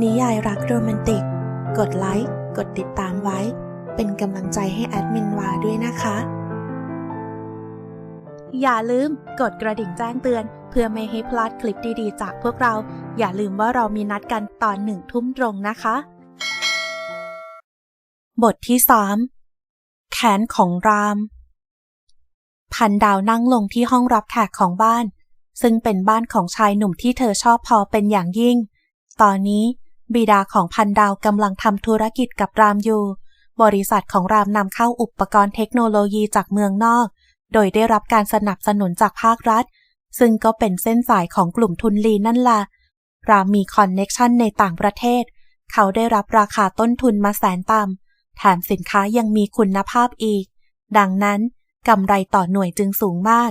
นิยายรักโรแมนติก กดไลค์ กดติดตามไว้ เป็นกำลังใจให้แอดมินวาด้วยนะคะ อย่าลืมกดกระดิ่งแจ้งเตือน เพื่อไม่ให้พลาดคลิปดีๆ จากพวกเรา อย่าลืมว่าเรามีนัดกันตอนหนึ่งทุ่มตรงนะคะ บทที่สามแขนของราม พันดาวนั่งลงที่ห้องรับแขกของบ้าน ซึ่งเป็นบ้านของชายหนุ่มที่เธอชอบพอเป็นอย่างยิ่ง ตอนนี้บิดาของพันดาวกำลังทำธุรกิจกับรามอยู่ บริษัทของรามนำเข้าอุปกรณ์เทคโนโลยีจากเมืองนอก โดยได้รับการสนับสนุนจากภาครัฐ ซึ่งก็เป็นเส้นสายของกลุ่มทุนลีนั่นล่ะ รามมีคอนเน็กชันในต่างประเทศ เขาได้รับราคาต้นทุนมาแสนต่ำ แถมสินค้ายังมีคุณภาพอีก ดังนั้นกำไรต่อหน่วยจึงสูงมาก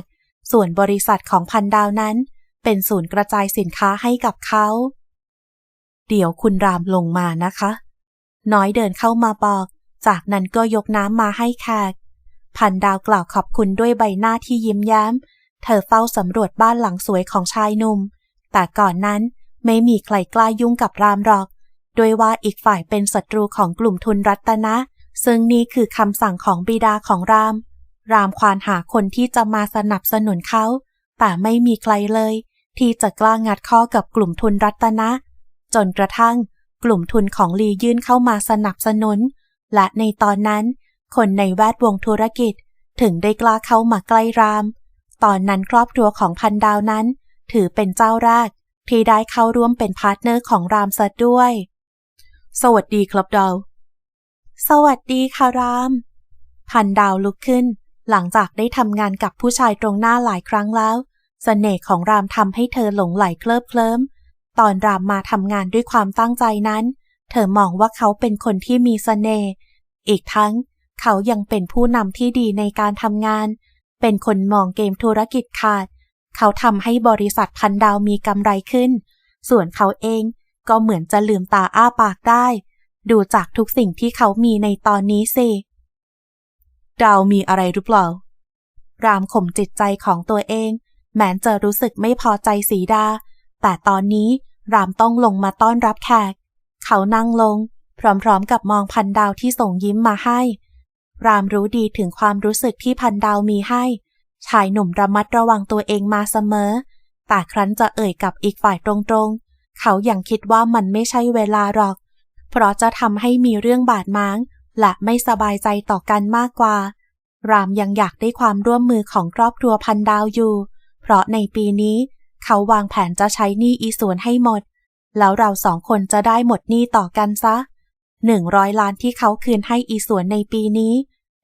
ส่วนบริษัทของพันดาวนั้น เป็นศูนย์กระจายสินค้าให้กับเขา เดี๋ยวคุณรามลงมานะคะ น้อยเดินเข้ามาบอก จากนั้นก็ยกน้ำมาให้แขกพันดาวกล่าวขอบคุณด้วยใบหน้าที่ยิ้มแย้ม เธอเฝ้าสำรวจบ้านหลังสวยของชายหนุ่ม แต่ก่อนนั้นไม่มีใครกล้ายุ่งกับรามหรอก ด้วยว่าอีกฝ่ายเป็นศัตรูของกลุ่มทุนรัตนะ ซึ่งนี่คือคำสั่งของบิดาของราม รามควานหาคนที่จะมาสนับสนุนเขา แต่ไม่มีใครเลย ที่จะกล้างัดข้อกับกลุ่มทุนรัตนะ จนกระทั่งกลุ่มทุนของลียื่นเข้ามาสนับสนุน และในตอนนั้น คนในแวดวงธุรกิจถึงได้กล้าเข้ามาใกล้ราม ตอนนั้นครอบครัวของพันดาวนั้น ถือเป็นเจ้าแรกที่ได้เข้าร่วมเป็นพาร์ทเนอร์ของรามซะด้วย สวัสดีครับดาว สวัสดีค่ะราม พันดาวลุกขึ้น หลังจากได้ทำงานกับผู้ชายตรงหน้าหลายครั้งแล้วเสน่ห์ของรามทำให้เธอหลงไหลเคลิบเคลิ้ม ตอนรามมาทำงานด้วยความตั้งใจนั้น เธอมองว่าเขาเป็นคนที่มีเสน่ห์ อีกทั้งเขายังเป็นผู้นำที่ดีในการทำงาน เป็นคนมองเกมธุรกิจขาด เขาทำให้บริษัทพันดาวมีกำไรขึ้น ส่วนเขาเองก็เหมือนจะลืมตาอ้าปากได้ ดูจากทุกสิ่งที่เขามีในตอนนี้สิ ดาวมีอะไรหรือเปล่า รามข่มจิตใจของตัวเอง แม้จะรู้สึกไม่พอใจสีดา แต่ตอนนี้ รามต้องลงมาต้อนรับแขก เขานั่งลง พร้อมๆกับมองพันดาวที่ส่งยิ้มมาให้ รามรู้ดีถึงความรู้สึกที่พันดาวมีให้ ชายหนุ่มระมัดระวังตัวเองมาเสมอ แต่ครั้นจะเอ่ยกับอีกฝ่ายตรงๆ เขายัางคิดว่ามันไม่ใช่เวลาหรอก เพราะจะทำให้มีเรื่องบาดหมาง และไม่สบายใจต่อกันมากกว่า รามยังอยากได้ความร่วมมือของครอบครัวพันดาวอยู่ เพราะในปีนี้ เขาวางแผนจะใช้หนี้อีส่วนให้หมด แล้วเราสองคนจะได้หมดหนี้ต่อกันซะหนึ่งร้อยล้านที่เขาคืนให้อีส่วนในปีนี้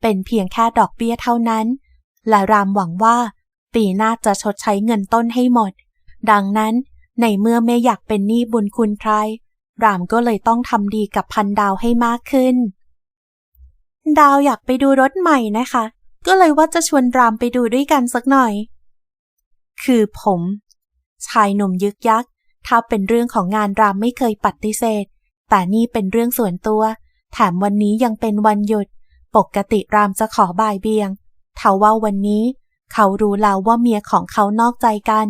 เป็นเพียงแค่ดอกเบี้ยเท่านั้น และรามหวังว่า ปีหน้าจะชดใช้เงินต้นให้หมด ดังนั้นในเมื่อไม่อยากเป็นหนี้บุญคุณใคร รามก็เลยต้องทำดีกับพันดาวให้มากขึ้น ดาวอยากไปดูรถใหม่นะคะ ก็เลยว่าจะชวนรามไปดูด้วยกันสักหน่อย คือผม ชายหนุ่มยึกยักถ้าเป็นเรื่องของงานรามไม่เคยปฏิเสธ แต่นี่เป็นเรื่องส่วนตัว แถมวันนี้ยังเป็นวันหยุด ปกติรามจะขอบ่ายเบียงเทาว่าวันนี้ เขารู้แล้วว่าเมียของเขานอกใจกัน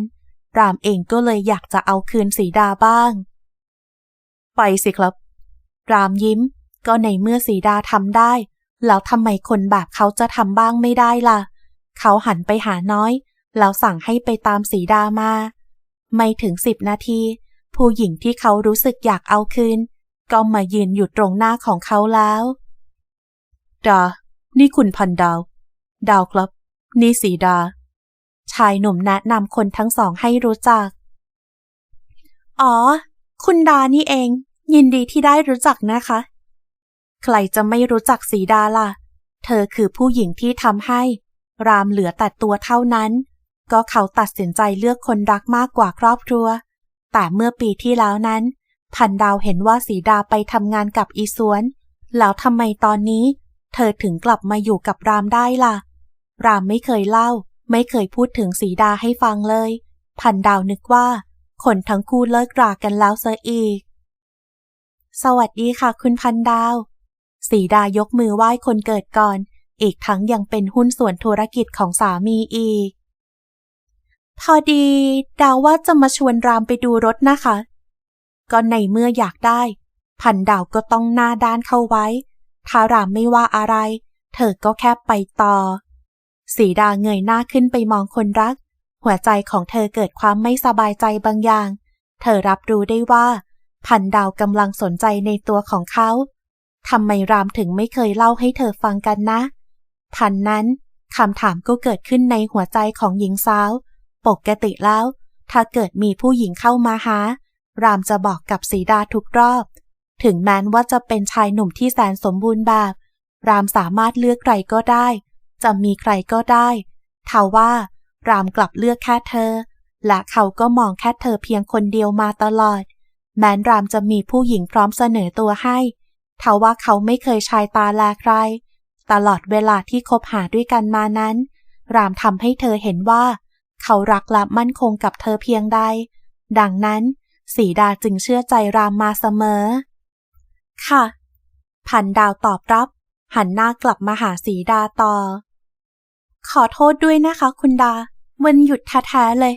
รามเองก็เลยอยากจะเอาคืนสีดาบ้าง ไปสิครับ รามยิ้ม ก็ในเมื่อสีดาทำได้ แล้วทำไมคนแบบเขาจะทำบ้างไม่ได้ล่ะ เขาหันไปหาน้อย แล้วสั่งให้ไปตามสีดามา ไม่ถึงสิบนาที ผู้หญิงที่เขารู้สึกอยากเอาคืน ก็มายืนอยู่ตรงหน้าของเขาแล้วดา นี่คุณพันดาว ดาวครับ นี่สีดา ชายหนุ่มแนะนำคนทั้งสองให้รู้จัก อ๋อ คุณดานี่เอง ยินดีที่ได้รู้จักนะคะ ใครจะไม่รู้จักสีดาล่ะ เธอคือผู้หญิงที่ทำให้ รามเหลือแต่ตัวเท่านั้น ก็เขาตัดสินใจเลือกคนรักมากกว่าครอบครัว แต่เมื่อปีที่แล้วนั้น พันดาวเห็นว่าสีดาไปทำงานกับอีสวน แล้วทำไมตอนนี้ เธอถึงกลับมาอยู่กับรามได้ล่ะ รามไม่เคยเล่า ไม่เคยพูดถึงสีดาให้ฟังเลย พันดาวนึกว่า คนทั้งคู่เลิกรากันแล้วเสียอีก สวัสดีค่ะคุณพันดาว สีดายกมือไหว้คนเกิดก่อน อีกทั้งยังเป็นหุ้นส่วนธุรกิจของสามีอีก พอดีดาวว่าจะมาชวนรามไปดูรถนะคะ ก็ในเมื่ออยากได้ พันดาวก็ต้องหน้าด้านเข้าไว้ ถ้ารามไม่ว่าอะไร เธอก็แค่ไปต่อ สีดาเงยหน้าขึ้นไปมองคนรัก หัวใจของเธอเกิดความไม่สบายใจบางอย่าง เธอรับรู้ได้ว่า พันดาวกำลังสนใจในตัวของเขาทำไมรามถึงไม่เคยเล่าให้เธอฟังกันนะพันนั้นคำถามก็เกิดขึ้นในหัวใจของหญิงสาว ปกติแล้ว ถ้าเกิดมีผู้หญิงเข้ามาหา รามจะบอกกับสีดาทุกรอบ ถึงแม้ว่าจะเป็นชายหนุ่มที่แสนสมบูรณ์แบบ รามสามารถเลือกใครก็ได้ จะมีใครก็ได้ทว่า รามกลับเลือกแค่เธอ และเขาก็มองแค่เธอเพียงคนเดียวมาตลอด แม้นรามจะมีผู้หญิงพร้อมเสนอตัวให้ทว่าเขาไม่เคยชายตาแลใคร ตลอดเวลาที่คบหาด้วยกันมานั้น รามทำให้เธอเห็นว่า เขารักและมั่นคงกับเธอเพียงใด ดังนั้น สีดาจึงเชื่อใจรามมาเสมอ ค่ะ พันดาวตอบรับ หันหน้ากลับมาหาสีดาต่อ ขอโทษด้วยนะคะคุณดาวันหยุดแท้ๆเลย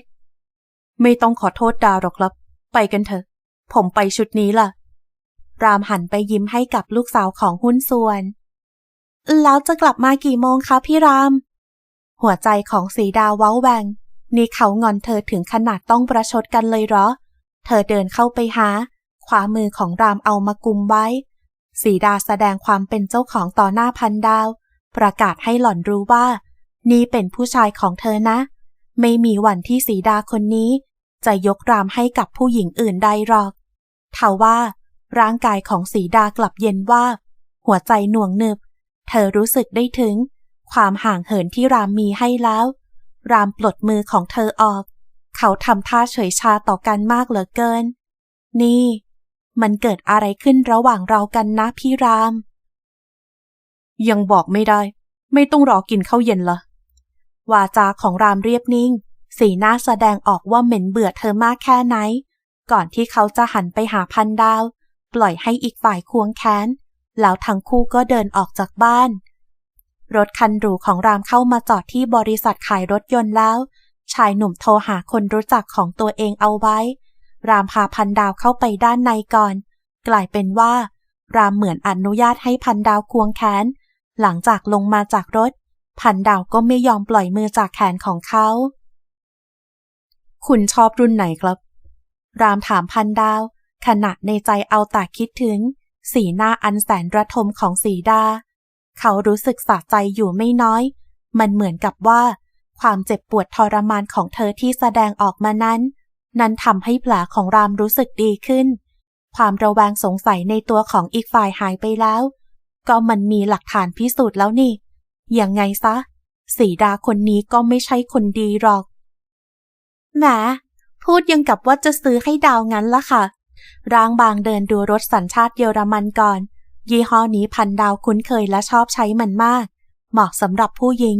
ไม่ต้องขอโทษดาหรอกครับ ไปกันเถอะ ผมไปชุดนี้ล่ะ รามหันไปยิ้มให้กับลูกสาวของหุ้นส่วน แล้วจะกลับมากี่โมงคะพี่รามหัวใจของสีดาเว้าแวง นี่เขางอนเธอถึงขนาดต้องประชดกันเลยเหรอ เธอเดินเข้าไปหา ขวามือของรามเอามากุมไว้ สีดาแสดงความเป็นเจ้าของต่อหน้าพันดาว ประกาศให้หล่อนรู้ว่า นี่เป็นผู้ชายของเธอนะ ไม่มีวันที่สีดาคนนี้ จะยกรามให้กับผู้หญิงอื่นใดหรอกทว่า ร่างกายของสีดากลับเย็นว่า หัวใจหน่วงหนึบ เธอรู้สึกได้ถึง ความห่างเหินที่รามมีให้แล้ว รามปลดมือของเธอออก เขาทำท่าเฉยชาต่อกันมากเหลือเกิน นี่ มันเกิดอะไรขึ้นระหว่างเรากันนะพี่ราม ยังบอกไม่ได้ ไม่ต้องรอกินข้าวเย็นละวาจาของรามเรียบนิ่ง สีหน้าแสดงออกว่าเหม็นเบื่อเธอมากแค่ไหน ก่อนที่เขาจะหันไปหาพันดาว ปล่อยให้อีกฝ่ายควงแค้น แล้วทั้งคู่ก็เดินออกจากบ้าน รถคันหรูของรามเข้ามาจอดที่บริษัทขายรถยนต์แล้ว ชายหนุ่มโทรหาคนรู้จักของตัวเองเอาไว้ รามพาพันดาวเข้าไปด้านในก่อน กลายเป็นว่า รามเหมือนอนุญาตให้พันดาวควงแขน หลังจากลงมาจากรถ พันดาวก็ไม่ยอมปล่อยมือจากแขนของเขา คุณชอบรุ่นไหนครับ รามถามพันดาว ขณะในใจเอาแต่คิดถึง สีหน้าอันแสนระทมของสีดา เขารู้สึกสะใจอยู่ไม่น้อย มันเหมือนกับว่า ความเจ็บปวดทรมานของเธอที่แสดงออกมานั้น นั้นทำให้แผลของรามรู้สึกดีขึ้น ความระแวงสงสัยในตัวของอีกฝ่ายหายไปแล้ว ก็มันมีหลักฐานพิสูจน์แล้วนี่ ยังไงซะ สีดาคนนี้ก็ไม่ใช่คนดีหรอก แหม พูดยังกับว่าจะซื้อให้ดาวงั้นละค่ะ ร่างบางเดินดูรถสัญชาติเยอรมันก่อน ยี่ห้อนี้พันดาวคุ้นเคยและชอบใช้มันมาก เหมาะสำหรับผู้หญิง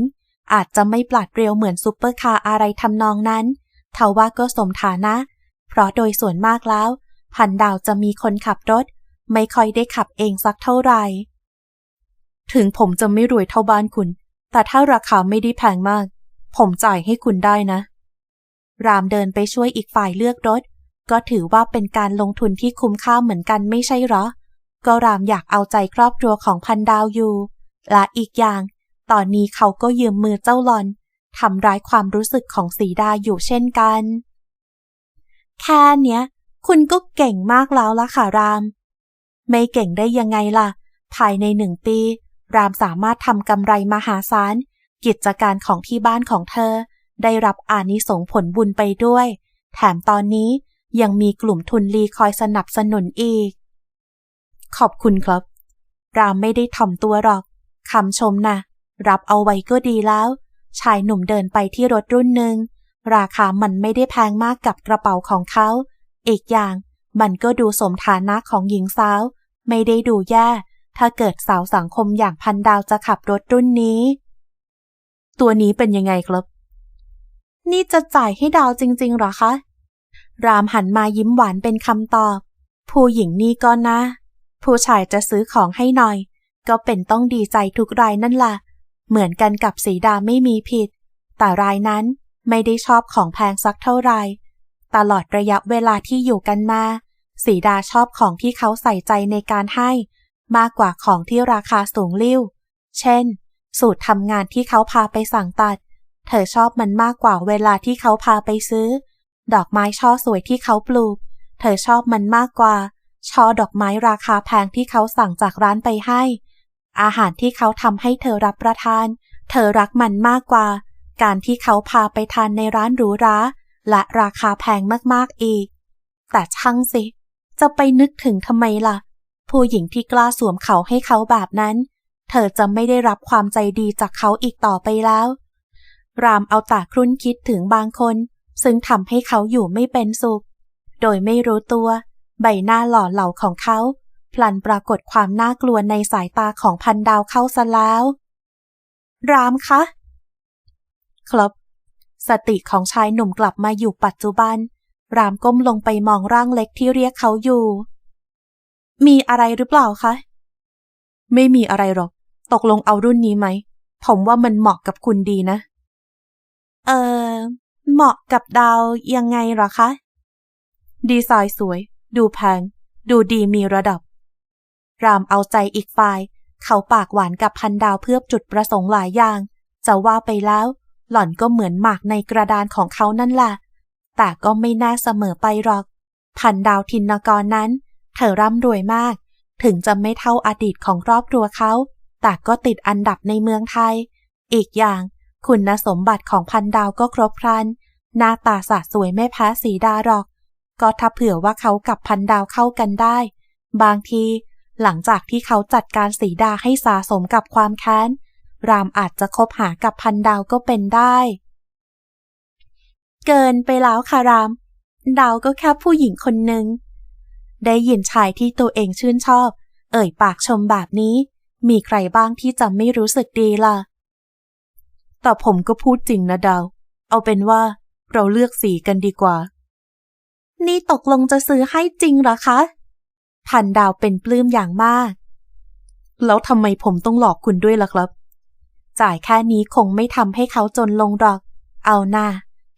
อาจจะไม่ปลัดเรียวเหมือนซุปเปอร์คาร์อะไรทำนองนั้นเทว่าก็สมฐานะ เพราะโดยส่วนมากแล้ว พันดาวจะมีคนขับรถ ไม่ค่อยได้ขับเองสักเท่าไหร่ ถึงผมจะไม่รวยเท่าบ้านคุณ แต่ถ้าราคาไม่ได้แพงมาก ผมจ่ายให้คุณได้นะ รามเดินไปช่วยอีกฝ่ายเลือกรถ ก็ถือว่าเป็นการลงทุนที่คุ้มค่าเหมือนกันไม่ใช่หรอ ก็รามอยากเอาใจครอบครัวของพันดาวอยู่ และอีกอย่าง ตอนนี้เขาก็ยืมมือเจ้าหลอนทำร้ายความรู้สึกของสีดาอยู่เช่นกัน แค่เนี้ย คุณก็เก่งมากแล้วล่ะค่ะราม ไม่เก่งได้ยังไงล่ะ ภายในหนึ่งปี รามสามารถทำกำไรมหาศาล กิจการของที่บ้านของเธอ ได้รับอานิสงผลบุญไปด้วย แถมตอนนี้ยังมีกลุ่มทุนลีคอยสนับสนุนอีก ขอบคุณครับ รามไม่ได้ถ่อมตัวหรอกคำชมนะรับเอาไว้ก็ดีแล้ว ชายหนุ่มเดินไปที่รถรุ่นหนึ่ง ราคามันไม่ได้แพงมากกับกระเป๋าของเขา อีกอย่างมันก็ดูสมฐานะของหญิงสาว ไม่ได้ดูแย่ ถ้าเกิดสาวสังคมอย่างพันดาวจะขับรถรุ่นนี้ ตัวนี้เป็นยังไงครับ นี่จะจ่ายให้ดาวจริงๆหรอคะ รามหันมายิ้มหวานเป็นคำตอบ ผู้หญิงนี่ก็นะ ผู้ชายจะซื้อของให้หน่อย ก็เป็นต้องดีใจทุกรายนั่นละ่ะ เหมือนกันกับสีดาไม่มีผิด แต่รายนั้นไม่ได้ชอบของแพงสักเท่าไหร่ตลอดระยะเวลาที่อยู่กันมา สีดาชอบของที่เขาใส่ใจในการให้ มากกว่าของที่ราคาสูงลิ่ว เช่น สูตรทำงานที่เขาพาไปสั่งตัด เธอชอบมันมากกว่าเวลาที่เขาพาไปซื้อ ดอกไม้ช่อสวยที่เขาปลูก เธอชอบมันมากกว่า ช่อดอกไม้ราคาแพงที่เขาสั่งจากร้านไปให้ อาหารที่เขาทำให้เธอรับประทาน เธอรักมันมากกว่า การที่เขาพาไปทานในร้านหรูหราและราคาแพงมากๆอีก แต่ช่างสิ จะไปนึกถึงทำไมล่ะ ผู้หญิงที่กล้าสวมเขาให้เขาแบบนั้น เธอจะไม่ได้รับความใจดีจากเขาอีกต่อไปแล้ว รามเอาตาครุ่นคิดถึงบางคน ซึ่งทำให้เขาอยู่ไม่เป็นสุข โดยไม่รู้ตัว ใบหน้าหล่อเหลาของเขา พลันปรากฏความน่ากลัวในสายตาของพันดาวเข้าซะแล้ว รามคะ ครับสติของชายหนุ่มกลับมาอยู่ปัจจุบัน รามก้มลงไปมองร่างเล็กที่เรียกเขาอยู่ มีอะไรหรือเปล่าคะ ไม่มีอะไรหรอก ตกลงเอารุ่นนี้ไหม ผมว่ามันเหมาะกับคุณดีนะ เออเหมาะกับดาวยังไงหรอคะ ดีไซน์สวย ดูแพง ดูดีมีระดับ รามเอาใจอีกฝ่าย เขาปากหวานกับพันดาวเพื่อจุดประสงค์หลายอย่าง จะว่าไปแล้ว หล่อนก็เหมือนหมากในกระดานของเขานั่นแหละ แต่ก็ไม่น่าเสมอไปหรอก พันดาวทินกรนั้น เธอร่ำรวยมาก ถึงจะไม่เท่าอดีตของครอบครัวเขา แต่ก็ติดอันดับในเมืองไทย อีกอย่าง คุณสมบัติของพันดาวก็ครบครันหน้าตาสะสวยไม่แพ้สีดาหรอก ก็ถ้าเผื่อว่าเขากับพันดาวเข้ากันได้ บางที หลังจากที่เขาจัดการสีดาให้สะสมกับความแค้น รามอาจจะคบหากับพันดาวก็เป็นได้ เกินไปแล้วค่ะราม ดาวก็แค่ผู้หญิงคนหนึ่ง ได้ยินชายที่ตัวเองชื่นชอบ เอ่ยปากชมแบบนี้ มีใครบ้างที่จะไม่รู้สึกดีล่ะ แต่ผมก็พูดจริงนะดาว เอาเป็นว่าเราเลือกสีกันดีกว่า นี่ตกลงจะซื้อให้จริงเหรอคะพันดาวเป็นปลื้มอย่างมาก แล้วทำไมผมต้องหลอกคุณด้วยล่ะครับ จ่ายแค่นี้คงไม่ทำให้เขาจนลงหรอก เอาหน้า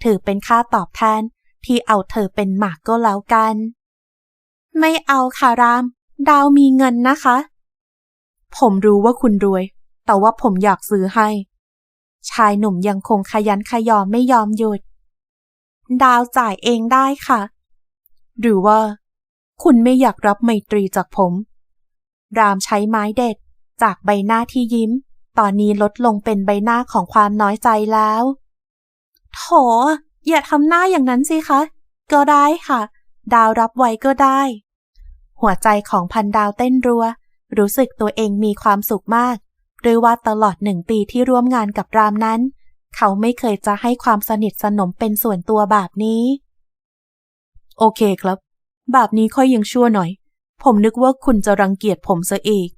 ถือเป็นค่าตอบแทนที่เอาเธอเป็นหมากก็แล้วกัน ไม่เอาค่ะราม ดาวมีเงินนะคะ ผมรู้ว่าคุณรวย แต่ว่าผมอยากซื้อให้ ชายหนุ่มยังคงขยันขยอไม่ยอมหยุด ดาวจ่ายเองได้ค่ะ หรือว่า คุณไม่อยากรับไมตรีจากผม รามใช้ไม้เด็ด จากใบหน้าที่ยิ้ม ตอนนี้ลดลงเป็นใบหน้าของความน้อยใจแล้วโถอย่าทำหน้าอย่างนั้นสิคะ ก็ได้ค่ะ ดาวรับไว้ก็ได้ หัวใจของพันดาวเต้นรัว รู้สึกตัวเองมีความสุขมากหรือว่าตลอดหนึ่งปีที่ร่วมงานกับรามนั้น เขาไม่เคยจะให้ความสนิทสนมเป็นส่วนตัวแบบนี้ โอเคครับ แบบนี้ค่อยยังชั่วหน่อย ผมนึกว่าคุณจะรังเกียจผมซะอีก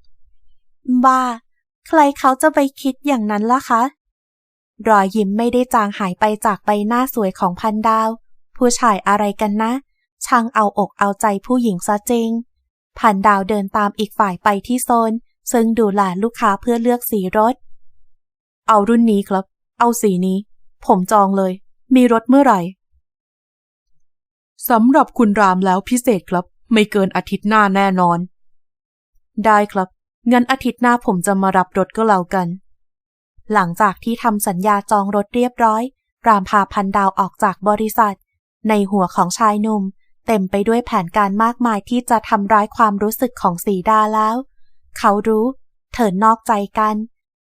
บ้า ใครเขาจะไปคิดอย่างนั้นล่ะคะ รอยยิ้มไม่ได้จางหายไปจากใบหน้าสวยของพันดาว ผู้ชายอะไรกันนะ ช่างเอาอกเอาใจผู้หญิงซะจริง พันดาวเดินตามอีกฝ่ายไปที่โซน ซึ่งดูแลลูกค้าเพื่อเลือกสีรถ เอารุ่นนี้ครับ เอาสีนี้ ผมจองเลย มีรถเมื่อไหร่ สำหรับคุณรามแล้วพิเศษครับ ไม่เกินอาทิตย์หน้าแน่นอน ได้ครับ งั้นอาทิตย์หน้าผมจะมารับรถก็แล้วกัน หลังจากที่ทำสัญญาจองรถเรียบร้อย รามพาพันดาวออกจากบริษัท ในหัวของชายหนุ่ม เต็มไปด้วยแผนการมากมายที่จะทำร้ายความรู้สึกของสีดาแล้ว เขารู้ เธอนอกใจกัน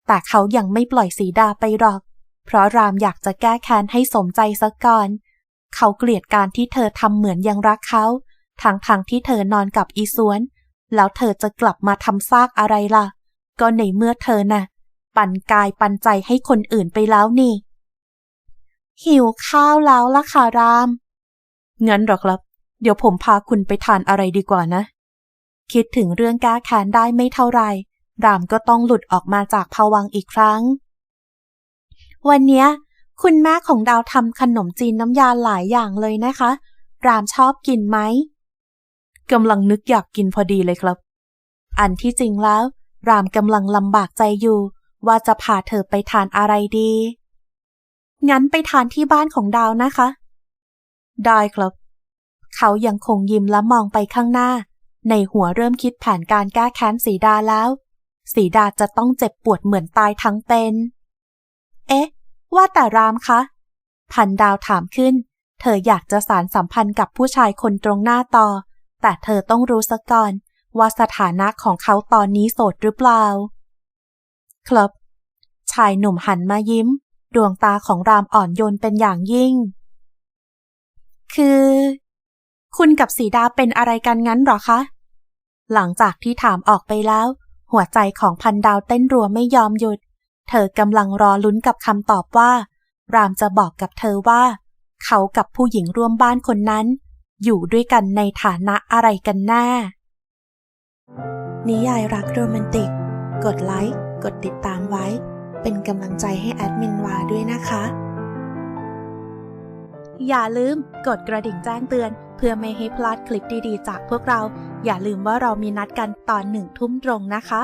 แต่เขายังไม่ปล่อยสีดาไปหรอก เพราะรามอยากจะแก้แค้นให้สมใจซะก่อน เขาเกลียดการที่เธอทำเหมือนยังรักเขาทั้งทางที่เธอนอนกับอีสวน แล้วเธอจะกลับมาทำซากอะไรล่ะ ก็ในเมื่อเธอน่ะ ปั่นกายปั่นใจให้คนอื่นไปแล้วนี่ หิวข้าวแล้วล่ะค่ะราม งั้นหรอครับ เดี๋ยวผมพาคุณไปทานอะไรดีกว่านะ คิดถึงเรื่องแก้แค้นได้ไม่เท่าไหร่ รามก็ต้องหลุดออกมาจากภวังอีกครั้ง วันเนี้ย คุณแม่ของดาวทำขนมจีนน้ำยาหลายอย่างเลยนะคะ รามชอบกินไหมกำลังนึกอยากกินพอดีเลยครับ อันที่จริงแล้ว รามกำลังลำบากใจอยู่ ว่าจะพาเธอไปทานอะไรดี งั้นไปทานที่บ้านของดาวนะคะ ได้ครับ เขายังคงยิ้มและมองไปข้างหน้า ในหัวเริ่มคิดแผนการแก้แค้นสีดาแล้ว สีดาจะต้องเจ็บปวดเหมือนตายทั้งเป็น เอ๊ะ ว่าแต่รามคะ พันดาวถามขึ้น เธออยากจะสารสัมพันธ์กับผู้ชายคนตรงหน้าต่อ แต่เธอต้องรู้ซะก่อน ว่าสถานะของเขาตอนนี้โสดหรือเปล่า ครับ ชายหนุ่มหันมายิ้ม ดวงตาของรามอ่อนโยนเป็นอย่างยิ่ง คือ คุณกับสีดาเป็นอะไรกันงั้นหรอคะ หลังจากที่ถามออกไปแล้ว หัวใจของพันดาวเต้นรัวไม่ยอมหยุด เธอกำลังรอลุ้นกับคำตอบว่า รามจะบอกกับเธอว่า เขากับผู้หญิงร่วมบ้านคนนั้น อยู่ด้วยกันในฐานะอะไรกันแน่นิยายรักโรแมนติก กดไลค์ กดติดตามไว้ เป็นกำลังใจให้แอดมินวาด้วยนะคะ อย่าลืมกดกระดิ่งแจ้งเตือน เพื่อไม่ให้พลาดคลิปดีๆ จากพวกเรา อย่าลืมว่าเรามีนัดกันตอนหนึ่งทุ่มตรงนะคะ